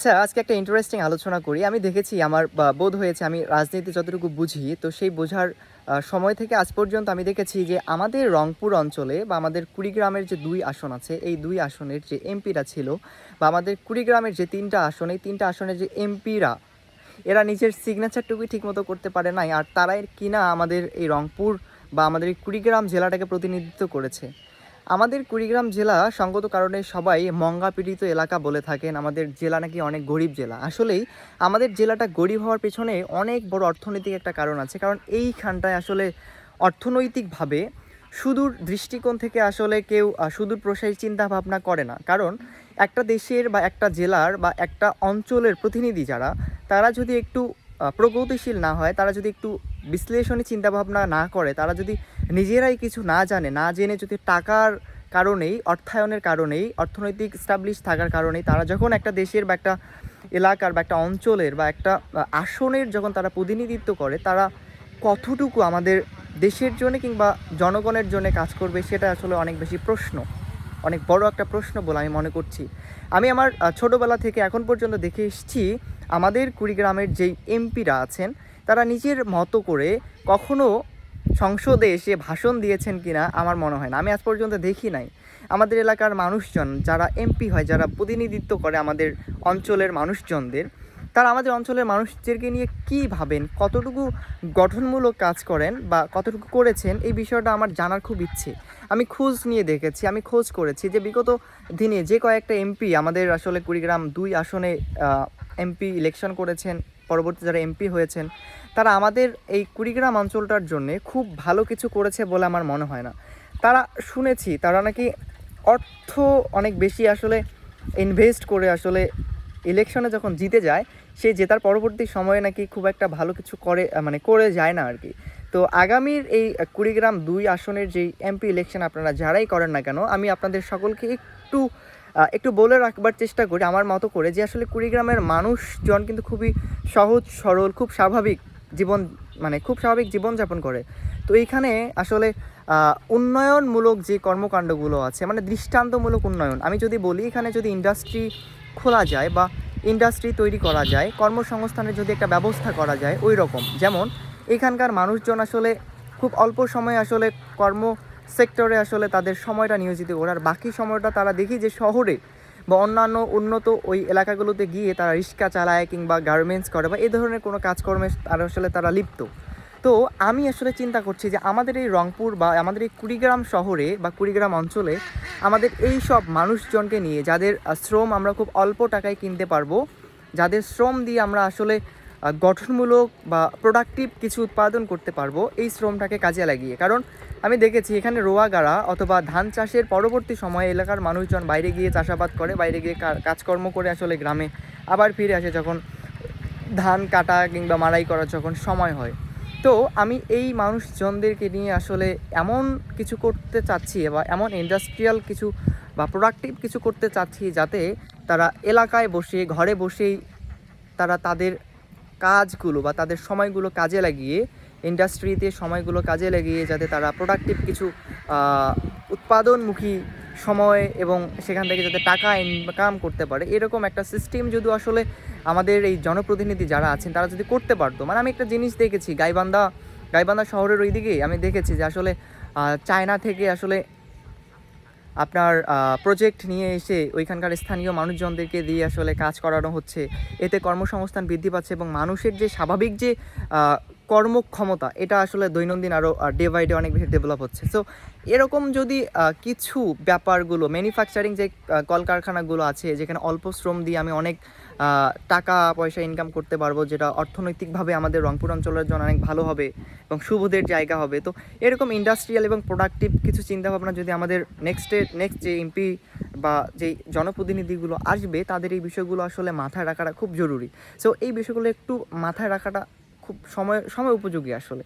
আচ্ছা আজকে একটা ইন্টারেস্টিং আলোচনা করি। আমি দেখেছি, আমার বোধ হয়েছে আমি রাজনীতি যতটুকু বুঝি, তো সেই বোঝার সময় থেকে আজ পর্যন্ত আমি দেখেছি যে আমাদের রংপুর অঞ্চলে বা আমাদের কুড়িগ্রামের যে দুই আসন আছে, এই দুই আসনের যে এমপিরা ছিল বা আমাদের কুড়িগ্রামের যে তিনটা আসন, এই তিনটা আসনের যে এমপিরা, এরা নিজের সিগনেচারটুকুই ঠিকমতো করতে পারে নাই, আর তারাই কিনা আমাদের এই রংপুর বা আমাদের কুড়িগ্রাম জেলাটাকে প্রতিনিধিত্ব করেছে। আমাদের কুড়িগ্রাম জেলা সঙ্গত কারণে সবাই মঙ্গা পীড়িত এলাকা বলে থাকেন। আমাদের জেলা নাকি অনেক গরিব জেলা। আসলেই আমাদের জেলাটা গরিব হওয়ার পেছনে অনেক বড় অর্থনৈতিক একটা কারণ আছে। কারণ এইখানটায় আসলে অর্থনৈতিকভাবে সুদূর দৃষ্টিকোণ থেকে আসলে কেউ সুদূর প্রসারী চিন্তা ভাবনা করে না। কারণ একটা দেশের বা একটা জেলার বা একটা অঞ্চলের প্রতিনিধি যারা, তারা যদি একটু প্রগতিশীল না হয়, তারা যদি একটু বিশ্লেষণী চিন্তাভাবনা না করে, তারা যদি নিজেরাই কিছু না জানে, না জেনে যদি টাকার কারণেই, অর্থায়নের কারণেই, অর্থনৈতিক স্টাবলিশ থাকার কারণেই তারা যখন একটা দেশের বা একটা এলাকার বা একটা অঞ্চলের বা একটা আসনের যখন তারা প্রতিনিধিত্ব করে, তারা কতটুকু আমাদের দেশের জন্য কিংবা জনগণের জন্য কাজ করবে, সেটা আসলে অনেক বেশি প্রশ্ন। অনেক বড় একটা প্রশ্ন বলে আমি মনে করছি। আমি আমার ছোটোবেলা থেকে এখন পর্যন্ত দেখে এসেছি আমাদের কুড়িগ্রামের যেই এমপিরা আছেন, তারা নিজের মতো করে কখনো সংসদে এসে ভাষণ দিয়েছেন কিনা আমার মনে হয় না। আমি আজ পর্যন্ত দেখি নাই। আমাদের এলাকার মানুষজন, যারা এমপি হয়, যারা প্রতিনিধিত্ব করে আমাদের অঞ্চলের মানুষজনদের তারা আমাদের অঞ্চলের মানুষদেরকে নিয়ে কী ভাবেন? কতটুকু গঠনমূলক কাজ করেন বা কতটুকু করেছেন? এই বিষয়টা আমার জানার খুব ইচ্ছে। আমি খোঁজ নিয়ে দেখেছি, আমি খোঁজ করেছি যে বিগত দিনে যে কয়েকটা এমপি আমাদের আসলে কুড়িগ্রাম দুই আসনে এমপি ইলেকশন করেছেন, পরবর্তী যারা এমপি হয়েছেন, তারা আমাদের এই কুড়িগ্রাম অঞ্চলটার জন্যে খুব ভালো কিছু করেছে বলে আমার মনে হয় না। তারা শুনেছি, তারা নাকি অর্থ অনেক বেশি আসলে ইনভেস্ট করে আসলে ইলেকশনে যখন জিতে যায়, সে জেতার পরবর্তী সময়ে নাকি খুব একটা ভালো কিছু করে মানে করে যায় না আর কি তো আগামীর এই কুড়িগ্রাম দুই আসনের যেই এমপি ইলেকশন আপনারা যারাই করেন না কেন, আমি আপনাদের সকলকে একটু একটু বলে রাখবার চেষ্টা করি আমার মতো করে যে আসলে কুড়িগ্রামের মানুষজন কিন্তু খুবই সহজ, সরল, খুব স্বাভাবিক জীবন মানে খুব স্বাভাবিক জীবনযাপন করে। তো এইখানে আসলে উন্নয়নমূলক যে কর্মকাণ্ডগুলো আছে মানে দৃষ্টান্তমূলক উন্নয়ন, আমি যদি বলি এখানে যদি ইন্ডাস্ট্রি খোলা যায় বা ইন্ডাস্ট্রি তৈরি করা যায়, কর্মসংস্থানের যদি একটা ব্যবস্থা করা যায়, ওই রকম। যেমন, এখানকার মানুষজন আসলে খুব অল্প সময়ে আসলে কর্ম সেক্টরে আসলে তাদের সময়টা নিয়োজিত করে আর বাকি সময়টা তারা দেখি যে শহরে বা অন্যান্য উন্নত ওই এলাকাগুলোতে গিয়ে তারা রিক্সা চালায় কিংবা গার্মেন্টস করে বা এই ধরনের কোনো কাজকর্মে তারা আসলে তারা লিপ্ত। তো আমি আসলে চিন্তা করছি যে আমাদের এই রংপুর বা আমাদের এই কুড়িগ্রাম শহরে বা কুড়িগ্রাম অঞ্চলে আমাদের এই সব মানুষজনকে নিয়ে, যাদের শ্রম আমরা খুব অল্প টাকায় কিনতে পারব, যাদের শ্রম দিয়ে আমরা আসলে গঠনমূলক বা প্রোডাক্টিভ কিছু উৎপাদন করতে পারব, এই শ্রমটাকে কাজে লাগিয়ে। কারণ আমি দেখেছি এখানে রোয়াগাড়া অথবা ধান চাষের পরবর্তী সময়ে এলাকার মানুষজন বাইরে গিয়ে চাষাবাদ করে, বাইরে গিয়ে কাজকর্ম করে আসলে গ্রামে আবার ফিরে আসে যখন ধান কাটা কিংবা মাড়াই করার যখন সময় হয়। তো আমি এই মানুষজনদেরকে নিয়ে আসলে এমন কিছু করতে চাচ্ছি বা এমন ইন্ডাস্ট্রিয়াল কিছু বা প্রোডাক্টিভ কিছু করতে চাচ্ছি যাতে তারা এলাকায় বসে, ঘরে বসেই তারা তাদের কাজগুলো বা তাদের সময়গুলো কাজে লাগিয়ে ইন্ডাস্ট্রিতে সময়গুলো কাজে লাগিয়ে যাতে তারা প্রোডাক্টিভ কিছু উৎপাদনমুখী সময় এবং সেখান থেকে যাতে টাকা ইনকাম করতে পারে, এরকম একটা সিস্টেম যদি আসলে আমাদের এই জনপ্রতিনিধি যারা আছেন, তারা যদি করতে পারতো। মানে আমি একটা জিনিস দেখেছি, গাইবান্ধা গাইবান্ধা শহরের ওই দিকে আমি দেখেছি যে আসলে চায়না থেকে আসলে আপনার প্রজেক্ট নিয়ে এসে ওইখানকার স্থানীয় মানুষজনদেরকে দিয়ে আসলে কাজ করানো হচ্ছে। এতে কর্মসংস্থান বৃদ্ধি পাচ্ছে এবং মানুষের যে স্বাভাবিক যে কর্মক্ষমতা, এটা আসলে দৈনন্দিন আরও ডে বাই ডে অনেক বেশি ডেভেলপ হচ্ছে। সো এরকম যদি কিছু ব্যাপারগুলো ম্যানুফ্যাকচারিং যে কলকারখানাগুলো আছে, যেখানে অল্প শ্রম দিয়ে আমি অনেক টাকা পয়সা ইনকাম করতে পারব, যেটা অর্থনৈতিকভাবে আমাদের রংপুর অঞ্চলের জন্য অনেক ভালো হবে এবং শুভদের জায়গা হবে, তো এরকম ইন্ডাস্ট্রিয়াল এবং প্রোডাক্টিভ কিছু চিন্তাভাবনা যদি আমাদের নেক্সটের নেক্সট যে এমপি বা যেই জনপ্রতিনিধিগুলো আসবে, তাদের এই বিষয়গুলো আসলে মাথায় রাখাটা খুব জরুরি। সো এই বিষয়গুলো একটু মাথায় রাখাটা খুব সময় সময় উপযোগী আসলে।